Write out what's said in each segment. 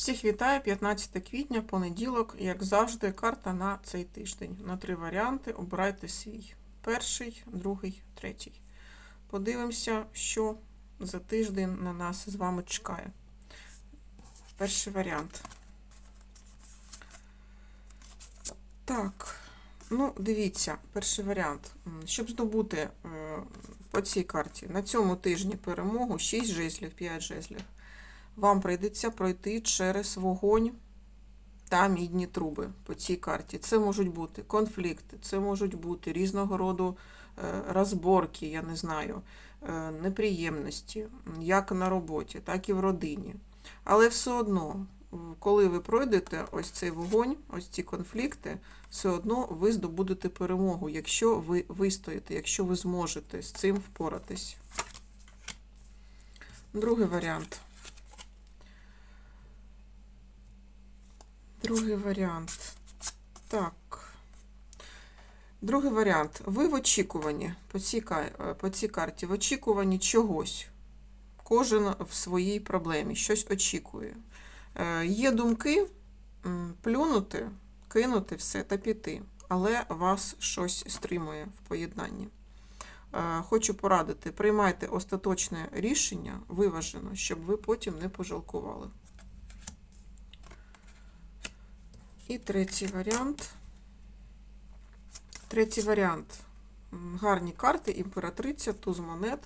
Всіх вітаю, 15 квітня, понеділок, як завжди, карта на цей тиждень. На три варіанти обирайте свій. Перший, другий, третій. Подивимося, що за тиждень на нас з вами чекає. Перший варіант. Так, ну, дивіться, перший варіант. Щоб здобути е, по цій карті на цьому тижні перемогу 6 жезлів, 5 жезлів вам прийдеться пройти через вогонь та мідні труби по цій карті. Це можуть бути конфлікти, це можуть бути різного роду е, розборки, я не знаю, е, неприємності, як на роботі, так і в родині. Але все одно, коли ви пройдете ось цей вогонь, ось ці конфлікти, все одно ви здобудете перемогу, якщо ви вистоїте, якщо ви зможете з цим впоратись. Другий варіант. Другий варіант. Так. Другий варіант. Ви в очікуванні по цій, е, по цій карті, в очікуванні чогось. Кожен в своїй проблемі, щось очікує. Е, Є думки плюнути, кинути все та піти, але вас щось стримує в поєднанні. Е, Хочу порадити, приймайте остаточне рішення виважено, щоб ви потім не пожалкували. І третій варіант. Третій варіант. Гарні карти, імператриця, туз монет.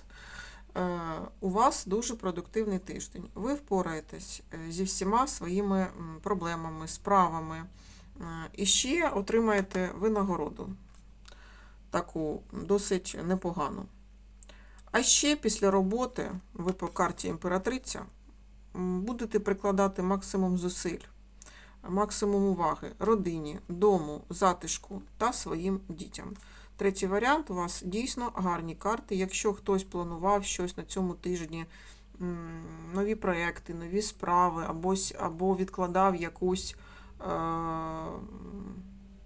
Е, У вас дуже продуктивний тиждень. Ви впораєтесь е, зі всіма своїми проблемами, справами. Е, І ще отримаєте винагороду. Таку досить непогану. А ще після роботи, ви по карті імператриця, будете прикладати максимум зусиль максимум уваги родині, дому, затишку та своїм дітям. Третій варіант у вас дійсно гарні карти. Якщо хтось планував щось на цьому тижні, нові проекти, нові справи, або, або відкладав якусь е,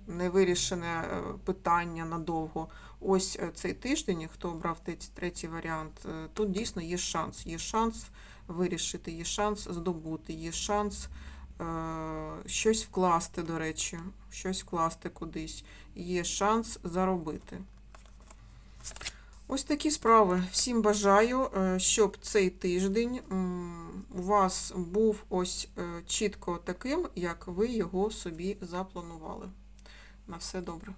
невирішене е, питання надовго. Ось е, цей тиждень, хто обрав третій, варіант, е, тут дійсно є шанс. Є шанс вирішити, є шанс здобути, є шанс щось вкласти, до речі, щось вкласти кудись. Є шанс заробити. Ось такі справи. Всім бажаю, е, щоб цей тиждень у вас був ось е, чітко таким, як ви його собі запланували. На все добре.